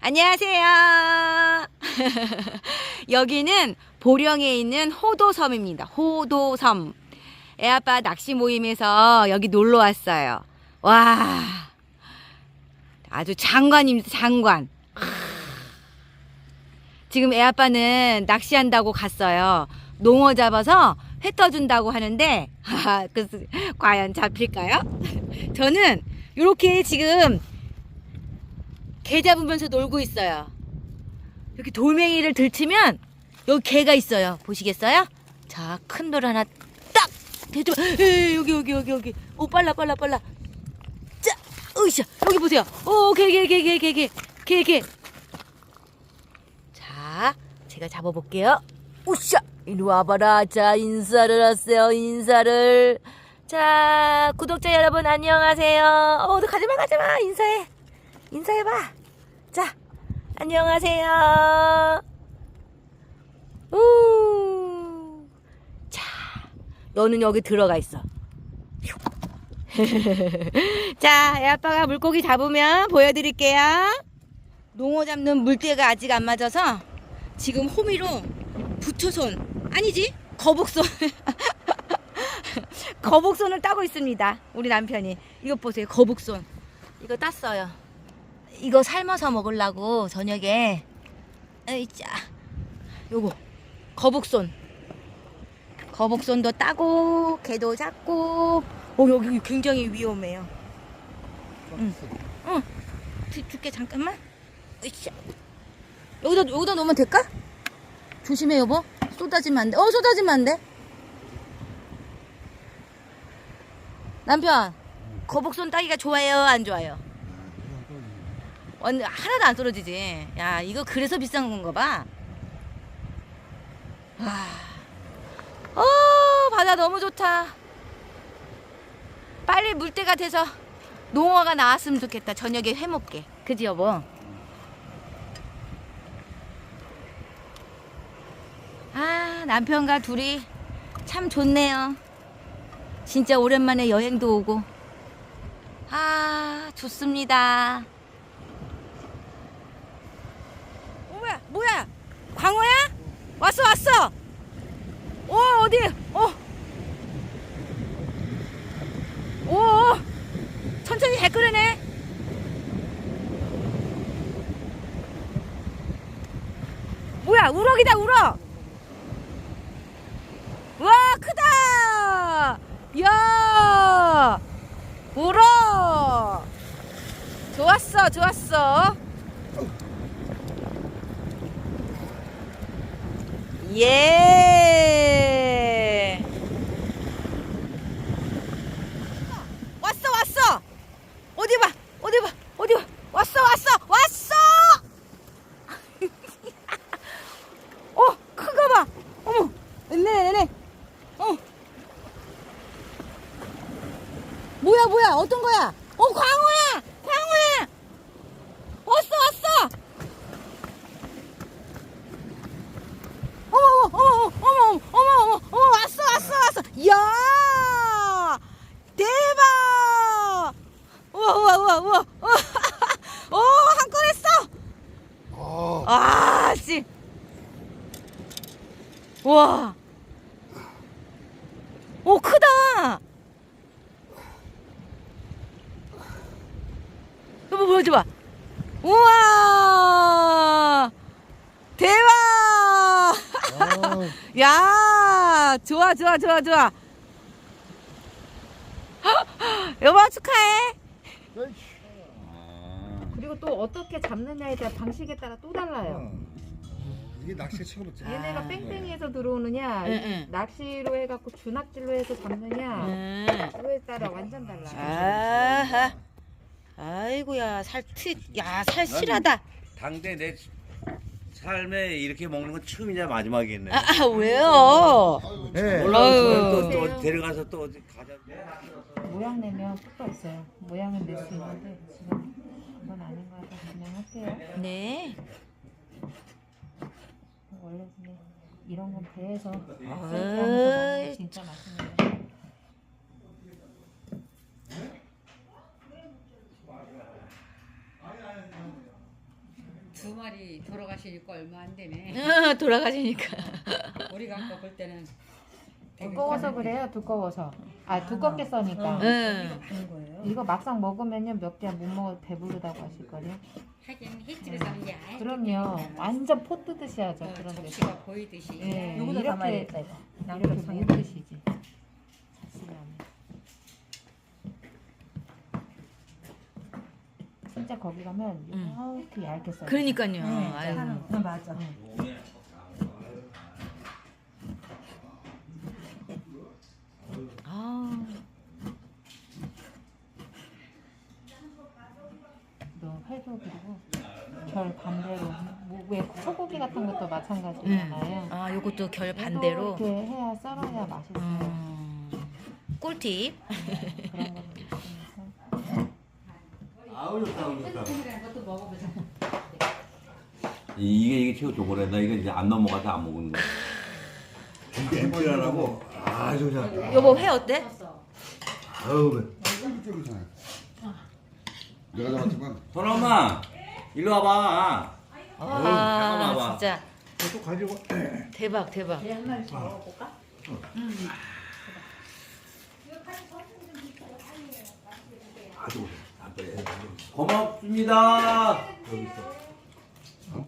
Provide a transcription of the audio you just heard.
안녕하세요. 여기는 보령에 있는 호도섬입니다. 호도섬. 애아빠 낚시 모임에서 여기 놀러 왔어요. 와. 아주 장관입니다, 장관. 지금 애아빠는 낚시한다고 갔어요. 농어 잡아서 회 떠준다고 하는데, 그래서 과연 잡힐까요? 저는 이렇게 지금 개 잡으면서 놀고 있어요. 여기 돌멩이를 들치면 여기 개가 있어요. 보시겠어요? 자, 큰 돌 하나 딱. 에 여기 여기 여기 여기. 오 빨라 빨라 빨라. 자, 으쌰 여기 보세요. 오 개 개 개 개 개 개 개 개. 자, 제가 잡아 볼게요. 으쌰 이리 와봐라. 자 인사를 하세요. 인사를. 자 구독자 여러분 안녕하세요. 어, 너 가지마 가지마 인사해. 인사해봐. 자, 안녕하세요. 우. 자, 너는 여기 들어가 있어. 자, 애 아빠가 물고기 잡으면 보여드릴게요. 농어 잡는 물때가 아직 안 맞아서 지금 호미로 부초손 아니지 거북손 거북손을 따고 있습니다. 우리 남편이 이거 보세요 거북손 이거 땄어요. 이거 삶아서 먹으려고 저녁에. 에이짜. 요거. 거북손. 거북손도 따고 개도 잡고. 어 여기 굉장히 위험해요. 응. 응. 줄- 줄게 잠깐만. 으쌰 여기다 여기다 놓으면 될까? 조심해 여보. 쏟아지면 안돼. 어 쏟아지면 안돼. 남편 거북손 따기가 좋아요 안 좋아요? 완 하나도 안 떨어지지. 야, 이거 그래서 비싼 건가 봐. 와. 어, 바다 너무 좋다. 빨리 물때가 돼서 농어가 나왔으면 좋겠다. 저녁에 회 먹게. 그지, 여보? 아, 남편과 둘이 참 좋네요. 진짜 오랜만에 여행도 오고. 아, 좋습니다. 뭐야 뭐야 광어야? 왔어 왔어. 오 어디? 어오 천천히 잘 끓으네 뭐야 우럭이다 우럭. 와 크다. 야. 우럭. 좋았어 좋았어 耶！ 우와 우와 오한건 했어. 어, 아씨. 우와. 오 크다. 여보 보여줘봐. 우와. 대박. 아, 야, 좋아, 좋아, 좋아, 좋아. 여보 축하해. 그리고 또 어떻게 잡느냐에 따라 방식에 따라 또 달라요. 이게 낚시 최고지. 얘네가 뺑뺑이에서 들어오느냐, 응, 응. 낚시로 해갖고 주낙질로 해서 잡느냐, 음. 그거에 따라 완전 달라. 아하. 아이고야, 살 트, 야, 살 실하다. 당대 내 삶에 이렇게 먹는 건 처음이자 마지막이겠네. 아, 아, 왜요? 네. 올라오면 또. 또 데려가서 또 어디 가자. 모양 내면 끝도 없어요. 모양은 낼 수 있는데 지금 그건 아닌 것 같아서 그냥 할게요. 네. 원래 근데 이런 건 배에서 먹으면 진짜 맛있는데. 두 마리 돌아가시니까 얼마 안 되네. 어, 돌아가시니까. 우리가 아까 볼 때는 되게 두꺼워서 그래요. 두꺼워서. 아 두껍게 써니까. 응. 그런 거예요. 이거 막상 먹으면요 몇 개 못 먹어 배부르다고 하실 거예요. 하긴 횟집에서 하는 게 아예 그럼요. 완전 포 뜨듯이 하죠. 어, 그런 데. 접시가 보이듯이. 예, 요거도 이렇게 담아야겠다 이거. 이렇게 묻듯이지. 자취하면. 진짜 거기 가면 음. 이렇게 얇게 써. 그러니까요. 네, 아유. 하는 거 맞아. 아. 너 회도 그리고 결 반대로 뭐, 왜 소고기 같은 것도 마찬가지잖아요. 아, 요것도 결 반대로. 이렇게 해야 썰어야 맛있어요. 음. 꿀팁. 그런 거 있으니까. 아우 좋다 그것도 먹어보자. 이게 이게 최고 좋거래 나 이거 이제 안 넘어가서 안 먹는 거야. 이게 햄버거라고? 아주 그냥. 여보 회 어때? 아우 쫄깃쫄깃하네. 내가 잡았지만. 선엄마 일로 와봐. 아, 잠깐만 봐. 진짜. 또 가지고. 대박 대박. 아주 고맙습니다 여기 있어.